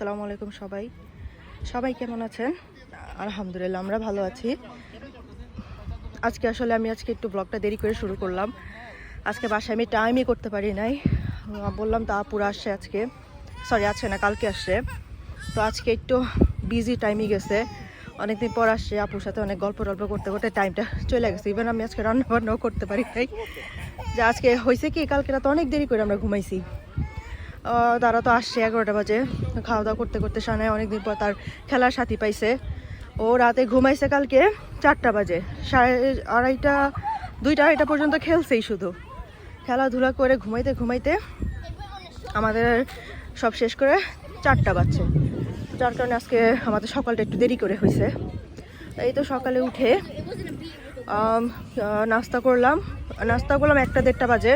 আসসালামু আলাইকুম সবাই। সবাই কেমন আছেন? আলহামদুলিল্লাহ, আমরা ভালো আছি। আজকে আসলে আমি আজকে একটু ব্লগটা দেরি করে শুরু করলাম। আজকে বাসায় আমি টাইমই করতে পারি নাই। বললাম তা পুরো আসছে আজকে। সরি আজকে না, কালকে আসছে। তো আজকে একটু বিজি টাইমই গেছে। অনেকদিন পর আসছে আপুর সাথে অনেক গল্প টল্প করতে করতে টাইমটা চলে গেছে। ইভেন আমি আজকে রান্না বান্নাও করতে পারি নাই। যে আজকে হয়েছে কি, কালকে রাতে অনেক দেরি করে আমরা ঘুমাইছি। তারা তো আসছে এগারোটা বাজে। খাওয়া দাওয়া করতে করতে সানায় অনেকদিন পর তার খেলার সাথী পাইছে। ও রাতে ঘুমাইছে কালকে চারটা বাজে। সাড়ে আড়াইটা, দুইটা আড়াইটা পর্যন্ত খেলছেই শুধু। খেলাধুলা করে ঘুমাইতে ঘুমাইতে আমাদের সব শেষ করে চারটা বাজছে। যার কারণে আজকে আমাদের সকালটা একটু দেরি করে হয়েছে। এই তো সকালে উঠে নাস্তা করলাম। নাস্তা করলাম একটা দেড়টা বাজে।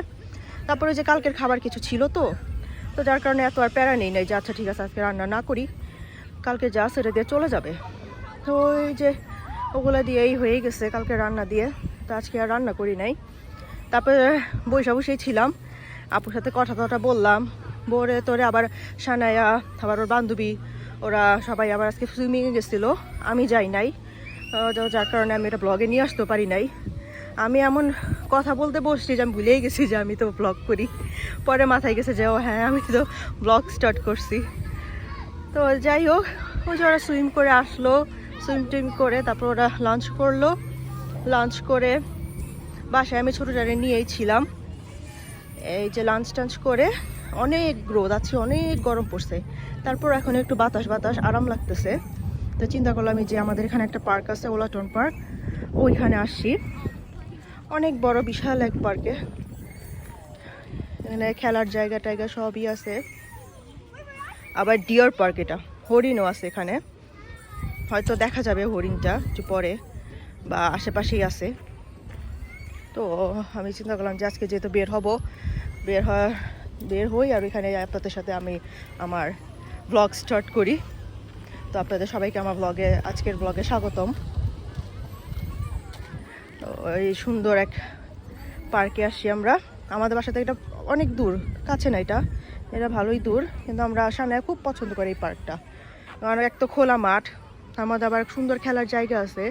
তারপরে যে কালকের খাবার কিছু ছিল তো তো যার কারণে এত আর প্যারা নেই নাই। যে আচ্ছা ঠিক আছে, আজকে রান্না না করি, কালকে যা সেটা দিয়ে চলে যাবে। তো ওই যে ওগুলো দিয়েই হয়ে গেছে কালকে রান্না দিয়ে। তো আজকে আর রান্না করি নাই। তারপরে বসে বসেই ছিলাম। আপুর সাথে কথা টথা বললাম। বলে তোরে আবার সানায়া, আবার ওর বান্ধবী, ওরা সবাই আবার আজকে সুইমিংয়ে গেছিল। আমি যাই নাই। যার কারণে আমি এটা ব্লগে নিয়ে আসতে পারি নাই। আমি এমন কথা বলতে বসছি যে আমি ভুলেই গেছি যে আমি তো ব্লগ করি। পরে মাথায় গেছে যে, ও হ্যাঁ আমি তো ব্লগ স্টার্ট করছি। তো যাই হোক ওই যে ওরা সুইম করে আসলো সুইম টুইম করে তারপর ওরা লাঞ্চ করল। লাঞ্চ করে বাসায় আমি ছোটো জারে নিয়েই ছিলাম। এই যে লাঞ্চ টাঞ্চ করে অনেক রোদ আছে, অনেক গরম পড়ছে। তারপর এখন একটু বাতাস বাতাস আরাম লাগতেছে। তো চিন্তা করলাম যে আমাদের এখানে একটা পার্ক আছে ওলাটন পার্ক ওইখানে আসছি অনেক বড় বিশাল এক পার্কে। এখানে খেলার জায়গা টায়গা সবই আছে। আবার ডিয়ার পার্ক এটা, হরিণও আছে এখানে। হয়তো দেখা যাবে হরিণটা একটু পরে, বা আশেপাশেই আছে। তো আমি চিন্তা করলাম যে আজকে যেহেতু বের হব, বের হয় বের হই আর এখানে আপনাদের সাথে আমি আমার ব্লগ স্টার্ট করি। তো আপনাদের সবাইকে আমার ব্লগে আজকের ব্লগে স্বাগতম। এই সুন্দর এক পার্কে আসছি আমরা। আমাদের বাসা থেকে এটা অনেক দূর, কাছে না এটা। এটা ভালোই দূর, কিন্তু আমরা সামনে খুব পছন্দ করি এই পার্কটা। কারণ এক তো খোলা মাঠ, আমাদের আবার সুন্দর খেলার জায়গা আছে।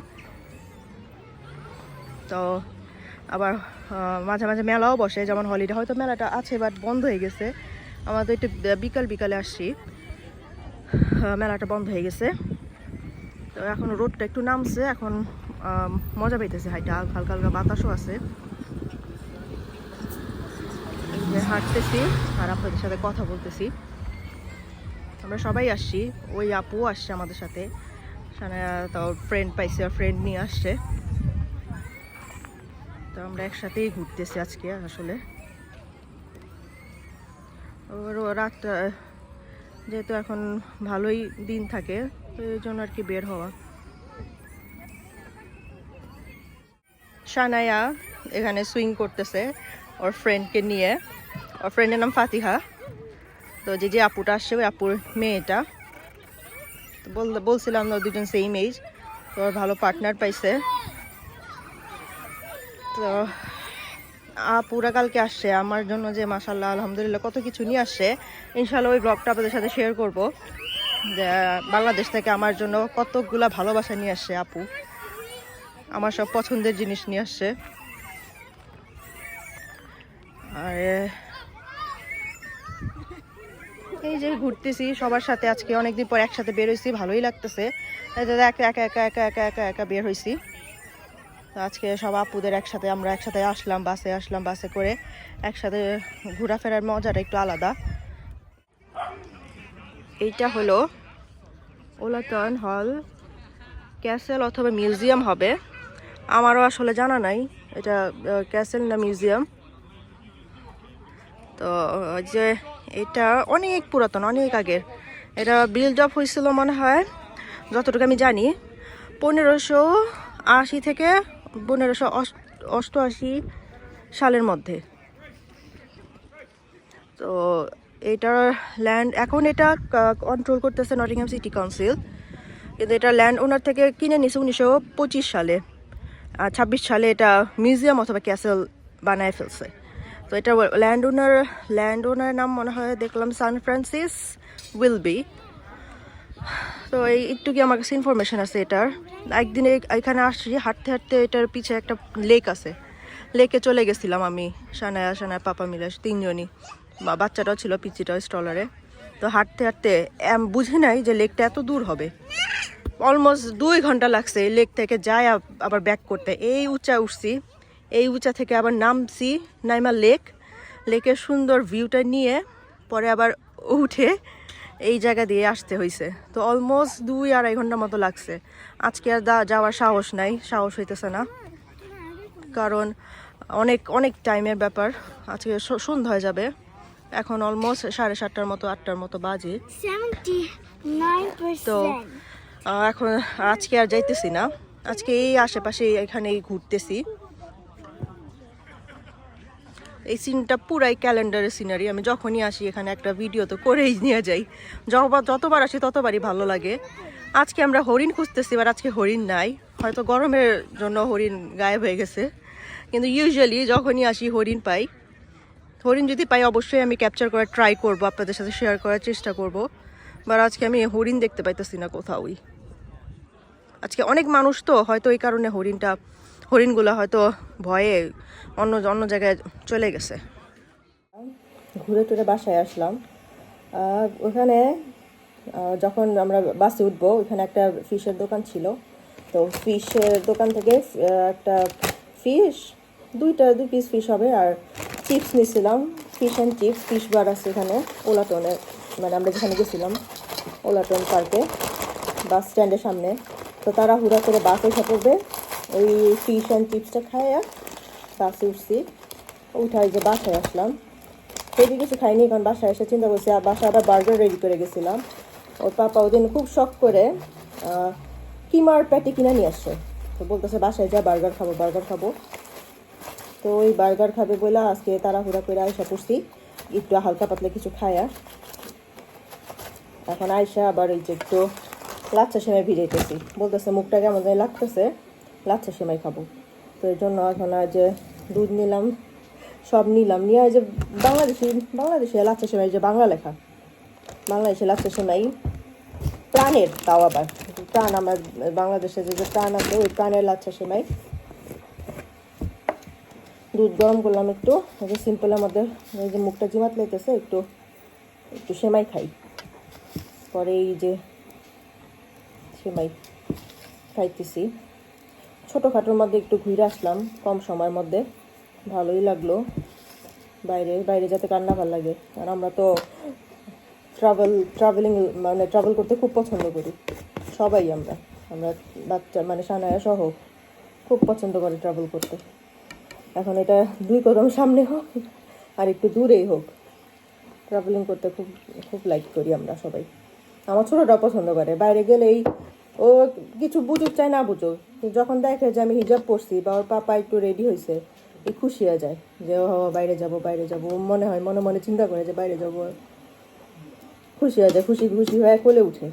তো আবার মাঝে মাঝে মেলাও বসে, যেমন হলিডে, হয়তো মেলাটা আছে বাট বন্ধ হয়ে গেছে। আমাদের একটু বিকাল বিকালে আসছি মেলাটা বন্ধ হয়ে গেছে। তো এখন রোডটা একটু নামছে, এখন মজা পাইতেছে হাইটা হালকা হালকা বাতাসও আছে। হাঁটতেছি আর আপনাদের সাথে কথা বলতেছি। আমরা সবাই আসছি, ওই আপু আসছে আমাদের সাথে। তাও ফ্রেন্ড পাইছে, আর ফ্রেন্ড নিয়ে আসছে। তো আমরা একসাথেই ঘুরতেছি আজকে আসলে। রাতটা যেহেতু এখন ভালোই দিন থাকে, তো এই জন্য আর কি বের হওয়া। সানায়া এখানে সুইং করতেছে ওর ফ্রেন্ডকে নিয়ে। ওর ফ্রেন্ডের নাম ফাতিহা। তো যে যে আপুটা আসছে, ওই আপুর মেয়েটা। তো বল বলছিলাম না দুজন সেম এজ তো ওর ভালো পার্টনার পাইছে। তো আপুরা কালকে আসছে। আমার জন্য যে মাসাল্লাহ আলহামদুলিল্লাহ কত কিছু নিয়ে আসছে। ইনশাল্লাহ ওই ব্লগটা আপনাদের সাথে শেয়ার করব। যে বাংলাদেশ থেকে আমার জন্য কতগুলা ভালোবাসা নিয়ে আসছে আপু। আমার সব পছন্দের জিনিস নিয়ে আসছে। আর এই যে ঘুরতেছি, সবার সাথে আজকে অনেকদিন পর একসাথে বের হয়েছি ভালোই লাগতেছে। যে একা একা একা একা একা একা একা বের হয়েছি তো আজকে সব আপুদের একসাথে, আমরা একসাথে আসলাম, বাসে আসলাম, বাসে করে একসাথে ঘোরাফেরার মজাটা একটু আলাদা। এইটা হলো ওলাটন হল, ক্যাসেল অথবা মিউজিয়াম হবে। আমারও আসলে জানা নাই। এটা ক্যাসেল না মিউজিয়াম। তো যে এটা অনেক পুরাতন, অনেক আগের। এটা বিল্ড আপ হয়েছিল মনে হয়, যতটুকু আমি জানি, পনেরোশো আশি থেকে পনেরোশো অষ্টআশি সালের মধ্যে। তো এটার ল্যান্ড এখন এটা কন্ট্রোল করতেছে নটিংহাম সিটি কাউন্সিল কিন্তু এটা ল্যান্ড ওনার থেকে কিনে নিছে উনিশশো পঁচিশ সালে। ছাব্বিশ সালে এটা মিউজিয়াম অথবা ক্যাসেল বানায় ফেলছে। তো এটা ল্যান্ড ওনার ল্যান্ড ওনার নাম মনে হয় দেখলাম সান ফ্রান্সিস উইল বি তো এই একটু কি আমার কাছে ইনফরমেশন আছে এটার। একদিন এখানে আসছি, হাঁটতে হাঁটতে এটার পিছে একটা লেক আছে। লেকে চলে গেছিলাম আমি, সানায়া সানায় পাপা মিলে, তিনজনই। বাচ্চাটাও ছিল পিচিটাও স্টলারে তো হাঁটতে হাঁটতে বুঝি নাই যে লেকটা এত দূর হবে। অলমোস্ট দুই ঘণ্টা লাগছে এই লেক থেকে যাই আবার ব্যাক করতে। এই উঁচা উঠছি এই উঁচা থেকে আবার নামছি নাইমা লেক। লেকের সুন্দর ভিউটা নিয়ে পরে আবার উঠে এই জায়গা দিয়ে আসতে হয়েছে তো অলমোস্ট দুই আড়াই ঘণ্টা মতো লাগছে। আজকে আর দা- যাওয়ার সাহস নাই সাহস হইতেছে না। কারণ অনেক অনেক টাইমের ব্যাপার। আজকে সন্ধ্যা হয়ে যাবে। এখন অলমোস্ট সাড়ে সাতটার মতো আটটার মতো বাজে। তো এখন আজকে আর যাইতেছি না। আজকে এই আশেপাশে এখানেই ঘুরতেছি। এই সিনটা পুরাই ক্যালেন্ডারের সিনারি। আমি যখনই আসি এখানে একটা ভিডিও তো করেই নিয়ে যাই। যতবার যতবার আসি ততবারই ভালো লাগে। আজকে আমরা হরিণ খুঁজতেছি এবার আজকে হরিণ নাই। হয়তো গরমের জন্য হরিণ গায়েব হয়ে গেছে। কিন্তু ইউজুয়ালি যখনই আসি হরিণ পাই। হরিণ যদি পাই, অবশ্যই আমি ক্যাপচার করার ট্রাই করব, আপনাদের সাথে শেয়ার করার চেষ্টা করব। বাট আজকে আমি হরিণ দেখতে পাইতেছি না কোথাওই। আজকে অনেক মানুষ তো হয়তো এই কারণে হরিণটা, হরিণগুলো হয়তো ভয়ে অন্য অন্য জায়গায় চলে গেছে। ঘুরে টুরে বাসায় আসলাম। ওখানে যখন আমরা বাসে উঠবো, ওখানে একটা ফিশের দোকান ছিল। তো ফিশের দোকান থেকে একটা ফিশ, দুইটা, দুই পিস ফিশ হবে। আর চিপস নিয়েছিলাম fish and chips fish bar আছে এখানে ওলাটনে মানে আমরা যেখানে গেছিলাম, ওলাটন পার্কে বাস স্ট্যান্ডের সামনে। তো তারা হুড়া করে বাসে এসে পড়বে ওই ফিশ অ্যান্ড চিপসটা খাইয়া বাসে উঠছি। উঠাই যে বাসায় আসলাম। সেদিকে কিছু খাইনি, কারণ বাসায় এসে চিন্তা করছি, আর বাসায় আবার বার্গার রেডি করে গেছিলাম। ওর পাপা ওদিন খুব শখ করে কিমার প্যাটি কিনে নিয়ে আসছে। তো বলতেছে, বাসায় যা, বার্গার খাব বার্গার খাব। তো ওই বার্গার খাবে বলে আজকে তাড়াহুড়া করে আয়সা করছি একটু হালকা পাতলা কিছু খায়া এখন আয়সা আবার এই যে একটু লাচ্চা সেমাই ভিজাইতেছি। বলতেছে, মুখটা কেমন জানি লাগতেছে লাচ্চা সেমাই খাব। তো এই জন্য এখন আর যে দুধ নিলাম, সব নিলাম। নিয়ে যে বাংলাদেশি, বাংলাদেশে লাচ্চা সেমাই যে বাংলা লেখা। বাংলাদেশে লাচ্চা সেমাই প্রাণের তাও আবার। প্রাণ আমার, বাংলাদেশে যে যে প্রাণ আছে, ওই প্রাণের লাচ্চা সেমাই। দুধ গরম করলাম একটু যে সিম্পলের মধ্যে এই যে মুখটা জিমাত লেগেছে একটু একটু সেমাই খাই। পরে এই যে সেমাই খাইতেছি। ছোটোখাটোর মধ্যে একটু ঘুরে আসলাম, কম সময়ের মধ্যে। ভালোই লাগল। বাইরে বাইরে যাতে কান্না ভালো লাগে। আর আমরা তো ট্রাভেল ট্রাভেলিং মানে ট্রাভেল করতে খুব পছন্দ করি। সবাই আমরা। আমরা বাচ্চা মানে সানায়া সহ খুব পছন্দ করে ট্রাভেল করতে। এখন এটা দুই কদম সামনে হোক, আর একটু দূরেই হোক। ট্রাভেলিং করতে খুব খুব লাইক করি আমরা সবাই। আমার ছোটোটা পছন্দ করে। বাইরে গেলেই ও কিছু বুঝুক চাই না বুঝুক। যখন দেখে যে আমি হিজাব পরছি বা ওর পাপা একটু রেডি হয়েছে এই খুশি হয়ে যায় যে, ও, বাইরে যাব বাইরে যাব। মনে হয়, মনে মনে চিন্তা করে যে, বাইরে যাব। খুশি হয়ে যায়, খুশি খুশি হয়ে কোলে উঠে।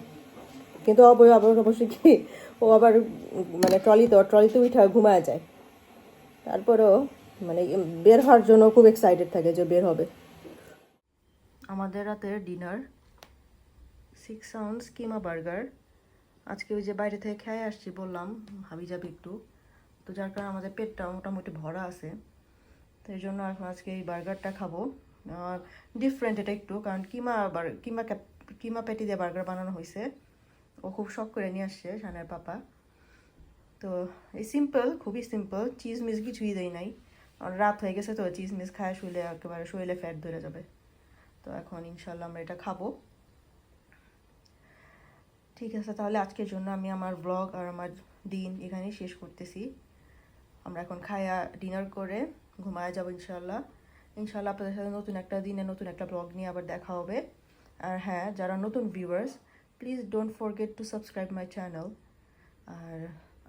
কিন্তু অবয় আবার অবশ্যই কি, ও আবার মানে ট্রলিতে ট্রলিতে উঠে ঘুমায় যায়। তারপরেও মানে বের হওয়ার জন্য খুব এক্সাইটেড থাকে যে বের হবে। আমাদের রাতের dinner six sounds keema burger. আজকে ওই যে বাইরে থেকে খেয়ে আসছি, বললাম, ভাবি যাবে একটু। তো যার কারণে আমাদের পেটটা মোটামুটি ভরা আছে। তো এই জন্য এখন আজকে এই বার্গারটা খাব। ডিফারেন্ট এটা একটু, কারণ কিমা কিমা কিমা প্যাটি দিয়ে বার্গার বানানো হয়েছে। ও খুব শখ করে নিয়ে আসছে, সানের পাপা। তো এই সিম্পল খুবই সিম্পল চিজ মিস কিছুই দেয় নাই। রাত হয়ে গেছে তো চিজ মিস খায় শুইলে একেবারে শরীরে ফ্যাট ধরে যাবে। তো এখন ইনশাল্লাহ আমরা এটা খাব। ঠিক আছে, তাহলে আজকের জন্য আমি আমার ব্লগ আর আমার দিন এখানেই শেষ করতেছি। আমরা এখন খায়া ডিনার করে ঘুমায় যাব ইনশাল্লাহ ইনশাল্লাহ আপনাদের সাথে নতুন একটা দিনে নতুন একটা ব্লগ নিয়ে আবার দেখা হবে। আর হ্যাঁ যারা নতুন viewers please don't forget to subscribe my channel আর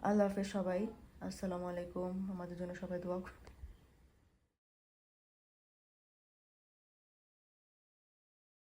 আল্লাহ হাফেজ সবাই। আসসালামু আলাইকুম। আমাদের জন্য সবাই দোয়া।